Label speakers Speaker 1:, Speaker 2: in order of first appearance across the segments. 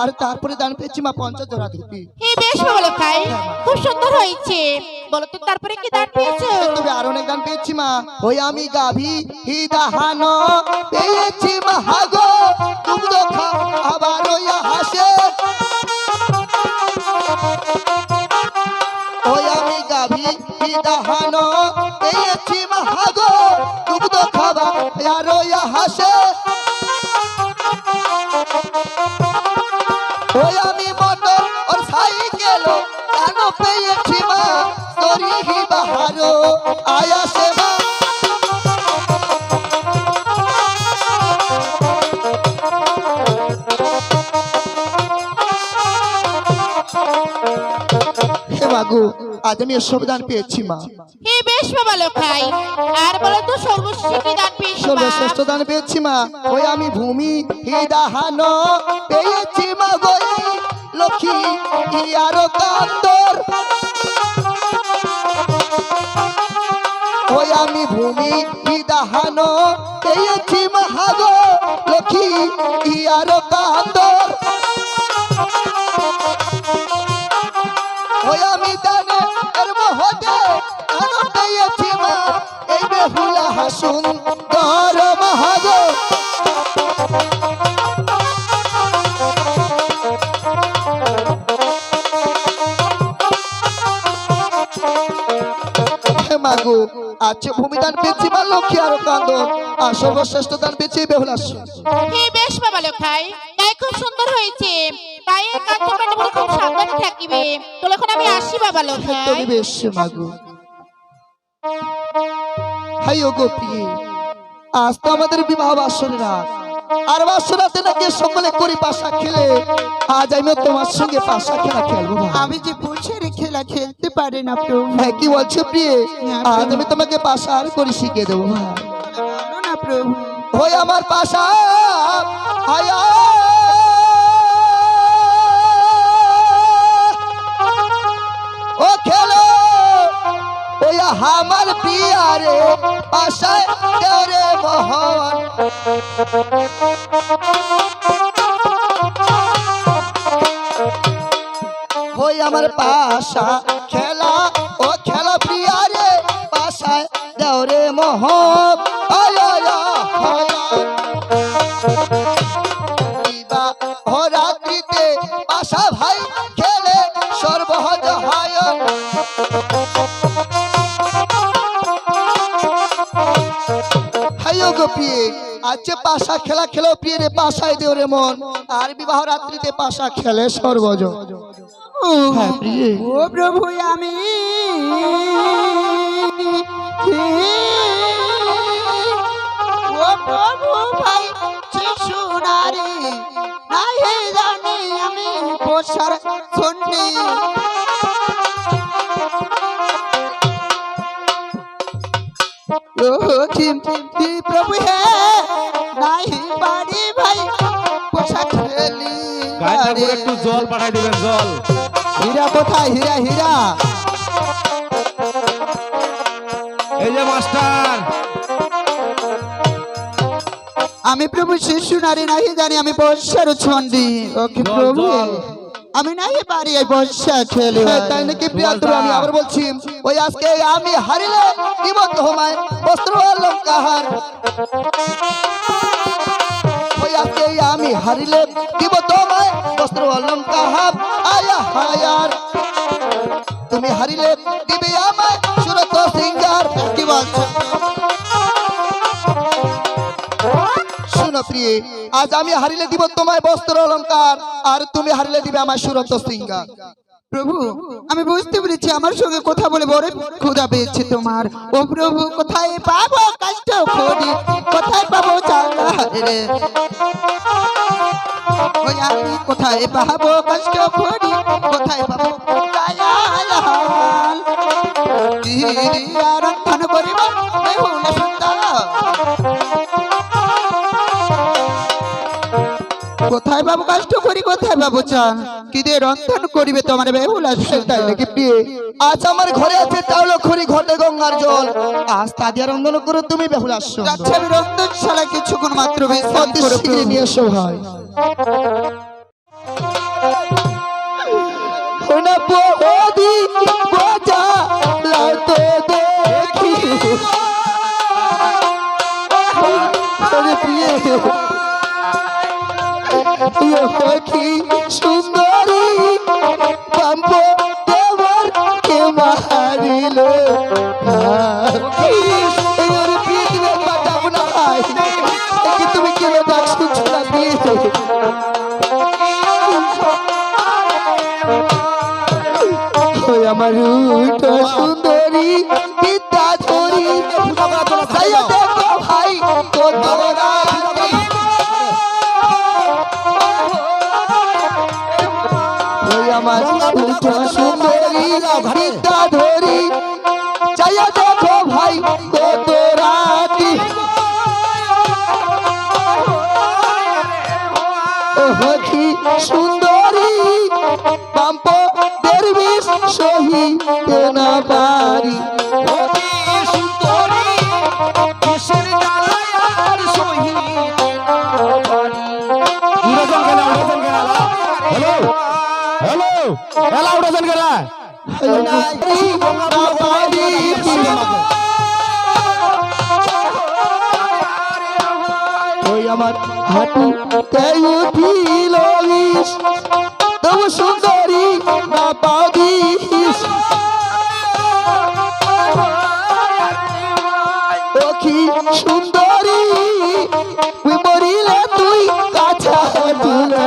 Speaker 1: আর তারপরে দান পেয়েছি মা পঞ্চাশ জোড়া ধুতি
Speaker 2: হে বেশ বলো খাই খুব সুন্দর হয়েছে। বলো তো তারপরে কি দান পেয়েছ?
Speaker 1: তবে আর অনেক গান পেয়েছি মা। ওই আমি গাভী হিদাহানো পেয়েছি মা হাগো। দুগ্ধ খা আবার ওই হাসে। ওই আমি গাভী হিদাহানো পেয়েছি মা হাগো। দুগ্ধ খাবা আর ওই হাসে। আয়া সেবা। হে আজ আমি এসব দান পেয়েছি মা।
Speaker 2: হে বেশ বলো খাই আর বলো তো সর্বশ্রেষ্ঠ দান পেয়েছ মা?
Speaker 1: সর্বশ্রেষ্ঠ দান পেয়েছি মা। ওই আমি ভূমি হিদাহানো পেয়েছি মা গই লক্ষ্মী ইয়ারো কান্দর ওই আমি ভূমি বিদাহানো পেয়েছি মহাগো, লক্ষ্মী ইয়ারো কান্দর ওই আমি দানে এর মহতে আনো পেয়েছি মা, এই বেহুলা হাসুন দর মহাগো। মাগো আছে ভূমিদান পেয়েছি মা লক্ষ্মী আরও কান্দর আর সর্বশ্রেষ্ঠ দান পেয়েছি এই বেহুলা হাসুন
Speaker 2: হে বেশ বলো খাই তাই খুব সুন্দর হয়েছে। পায়ের কাছে কাটে বলে খুব সাবধানে থাকিবে। তো এখন আমি আসি বাবা
Speaker 1: তুমি বেশ মাগো। হাই ও গোপী আজ তো আমাদের বিবাহ বাসনের রাত। আর বাসরাতে নাকি সকলে করি পাশা খেলে। আজ আমি তোমার সঙ্গে পাশা খেলা খেলব
Speaker 3: আমি যে পুরুষের খেলা খেলতে পারি না প্রভু
Speaker 1: হ্যাঁ কি বলছো প্রিয়ে? আজ আমি তোমাকে পাশা আর করে শিখিয়ে দেবো।
Speaker 3: না। প্রভু।
Speaker 1: ওই আমার পাশা। আয়া। ও খেলো। ওই আমার পিয়ারে পাশায় দেওরে মোহন ওই আমার পাশা খেলা, ও খেলা প্রিয়ারে পাশায় দেওরে মোহন রাত্রিতে পাশা খেলা খেলো প্রিয়ে রে পাশায় দেও রে মন। আর বিবাহ রাত্রিতে পাশা খেলে সর্বজ। হ্যাঁ প্রিয়ে।
Speaker 3: ও প্রভু আমি। ও প্রভু ভাই শিশু নাই জানি আমি পোষার শুনি দি প্রভু হে? নাই বাড়ি ভাই পোষা খেলি
Speaker 4: গায়ে ঠাকুর একটু জল পাঠাই দিবেন জল।
Speaker 3: হীরা কোথায়? হীরা হীরা।
Speaker 4: এই যে মাস্টার।
Speaker 3: আমি প্রভু শিশু নারী নাহি জানি আমি বর্ষার ছন্দি ওকে প্রভু। আমি নাই পারি এই বর্ষা খেলি।
Speaker 1: হ্যাঁ, তাই নাকি প্রিয়া তুমি আমি আবার বলছি ওই আজকে আমি হারিলে দিব তোমায় বস্ত্র অলঙ্কার ওই আজকে আমি হারিলে দিব তোমায় বস্ত্র অলঙ্কার আয়া হায়ার তুমি হারিলে দিবে আমায় সুরত সিঙ্গার
Speaker 3: কি বলছো?
Speaker 1: প্রিয়ে, আজ আমি হারিলে দিব তোমায় বস্ত্র অলঙ্কার আর তুমি হারিলে দিবে আমার সুরত সিঙ্গার।
Speaker 3: প্রভু, আমি বুঝতে পেরেছি আমার সঙ্গে কথা বলে বড় ক্ষুধা পেয়েছে তোমার। ও প্রভু, কোথায় পাবো কষ্ট করি কোথায় পাবো কোথায় পাবো কষ্ট করি কোথায় পাবো করিব কোথায় বাবু কষ্ট করি কোথায় বাবু চান? কি দিয়ে রন্ধন করিবে তোমার বেহুল আসছে
Speaker 1: তাই নাকি প্রিয়ে? আজ আমার ঘরে আছে তাও লক্ষরি ঘটে গঙ্গার জল। আজ তা দিয়ে রন্ধন করো তুমি বেহুল আসছো
Speaker 3: আচ্ছা আমি রন্ধন ছাড়া কিছু কোন
Speaker 1: মাত্র
Speaker 3: বিশ্রাম
Speaker 1: শিখে নিয়ে এসো ভাই। না বৌদি বোঝা লাও তো দেখি। প্রিয়। কি সুন্দরী পাম্প দেবর কে আমার রুটো সুন্দরী বিদ্যা ধরি। চাইয়া দেখো ভাই কত রাতি। কি সুন্দরী। পাম্প দেরবিশ না পারি। না পারি ওই আমার হাঁটু উঠিল তবু সুন্দরী না পাবিস ও সুন্দরী মরিলে তুই কাছা তুলে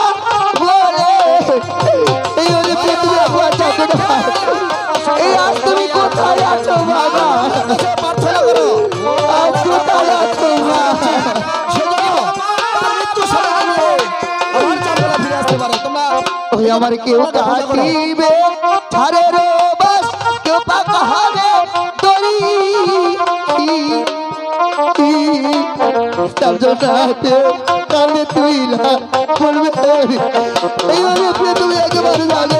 Speaker 1: এই আজ তুমি কোথায় আছো, বাবা? আজ কোথায় আছো ওই আমার কেউ কাটিবে ছাড়ের বাস, কেউ পাকা হবে দড়ি। হাতে কানে তুই না বলবে এইভাবে তুমি একেবারে জানো।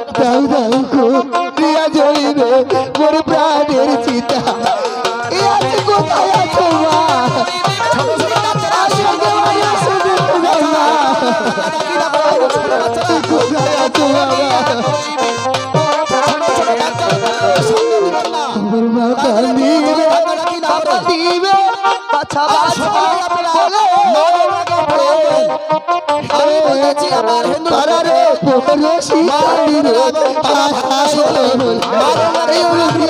Speaker 1: আর এই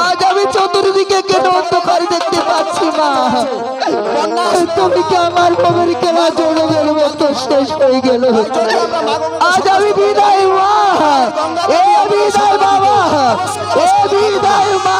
Speaker 1: আজ আমি চতুর্দিকে কেন তুমি কি আমার বাবার খেলা জনমের মতো শেষ হয়ে গেল? আজ আমি বিদায় মা। এ বিদায় বাবা। এ বিদায় মা।